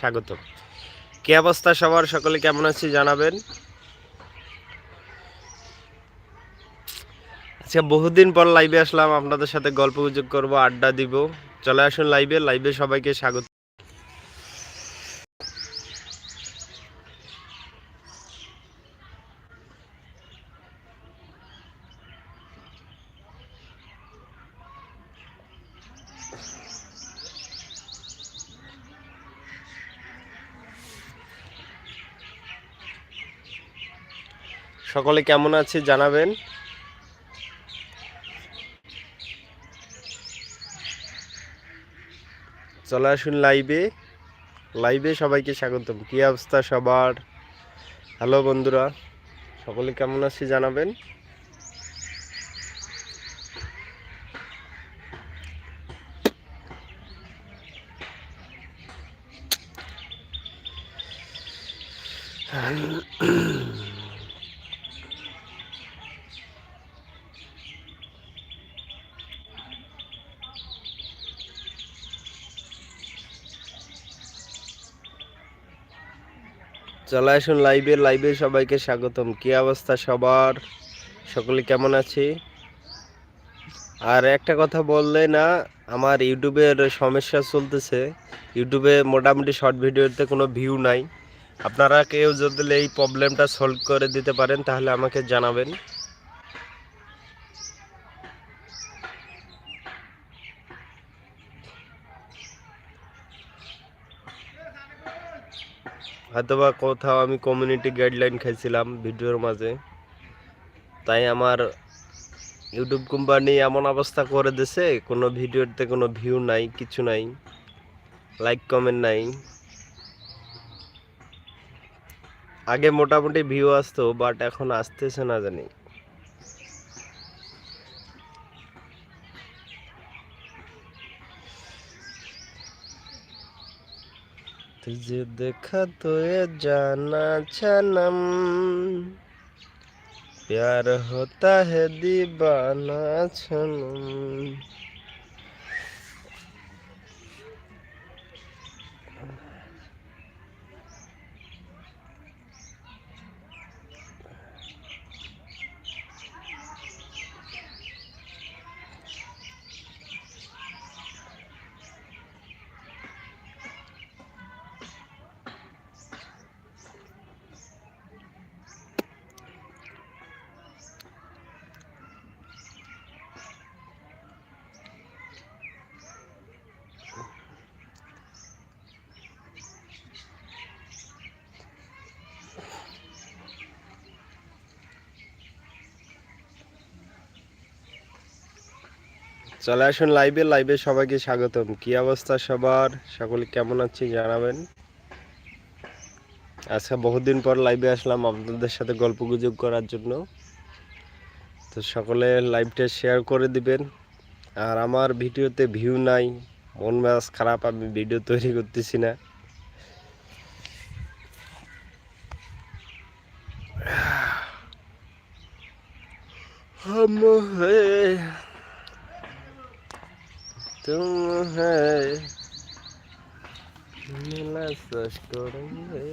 স্বাগত কি অবস্থা সবার? সকলে কেমন আছে? জানাবেন। আচ্ছা বহুদিন পর লাইভে আসলাম। আপনাদের সাথে গল্প গুজব করব, আড্ডা দিব। চলে আসুন লাইভে লাইভে সবাইকে স্বাগত। সকলে কেমন আছে জানাবেন। চলে আসুন লাইভে। লাইভে সবাইকে স্বাগতম। কি অবস্থা সবার? হ্যালো বন্ধুরা, সকলে কেমন আছে জানাবেন? চলে আসুন লাইভে লাইভে সবাইকে স্বাগতম। কি অবস্থা সবার? সকলে কেমন আছে? আর একটা কথা বললে না, আমার ইউটিউবের সমস্যা চলতেছে। ইউটিউবে মোটামুটি শর্ট ভিডিওতে কোনো ভিউ নাই। আপনারা কেউ যদি এই প্রবলেমটা সলভ করে দিতে পারেন, তাহলে আমাকে জানাবেন। হয়তোবা কোথাও আমি কমিউনিটি গাইডলাইন খাইছিলাম ভিডিওর মাঝে। তাই আমার ইউটিউব কোম্পানি এমন অবস্থা করে দিছে, কোনো ভিডিওতে কোনো ভিউ নাই, কিছু নাই লাইক কমেন্ট নাই। আগে মোটামুটি ভিউ আসতো বাট এখন আসতেছে না জানি। तुझे देखा तो ये जाना सनम प्यार होता है दीवाना सनम চলে আসুন লাইভে লাইভে সবাইকে স্বাগতম। কি অবস্থা সবার? সকলে কেমন আছে জানাবেন। আজকে বহুদিন পর লাইভে আসলাম আপনাদের সাথে গল্প গুজব করার জন্য। তো সকলে লাইভটা শেয়ার করে দিবেন। আর আমার ভিডিওতে ভিউ নাই। মন মেজাজ খারাপ, আমি ভিডিও তৈরি করতেছি না। হম तुम है मिला सस्टोरेंगे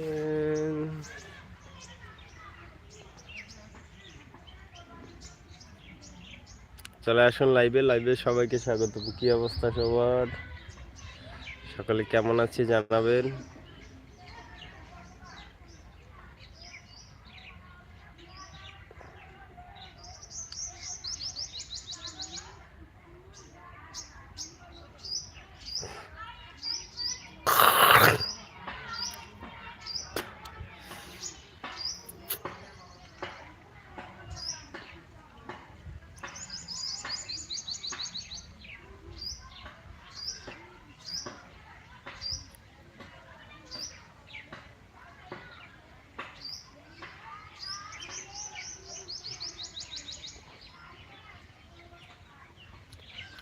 চলে আসুন লাইভে লাইভে সবাইকে স্বাগত কি অবস্থা সবার সকালে কেমন আছি জানাবেন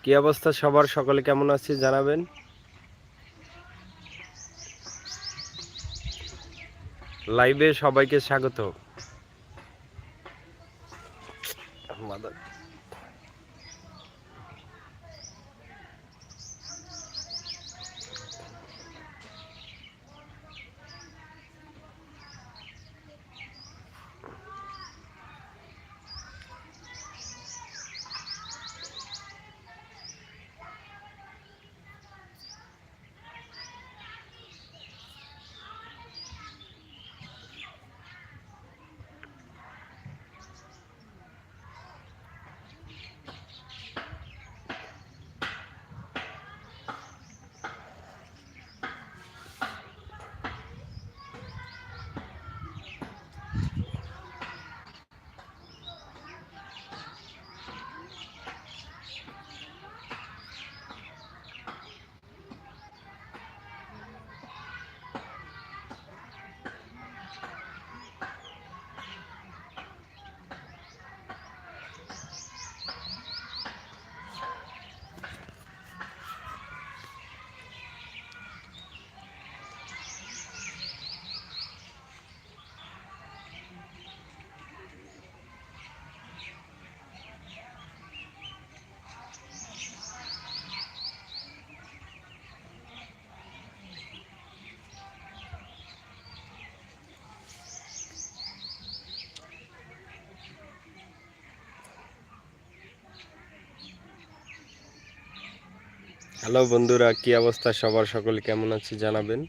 কি অবস্থা? সবার সকলে কেমন আছে জানাবেন। লাইভে সবাইকে স্বাগত। মাদার হ্যালো বন্ধুরা কি অবস্থা? সবার সকলে কেমন আছে জানাবেন।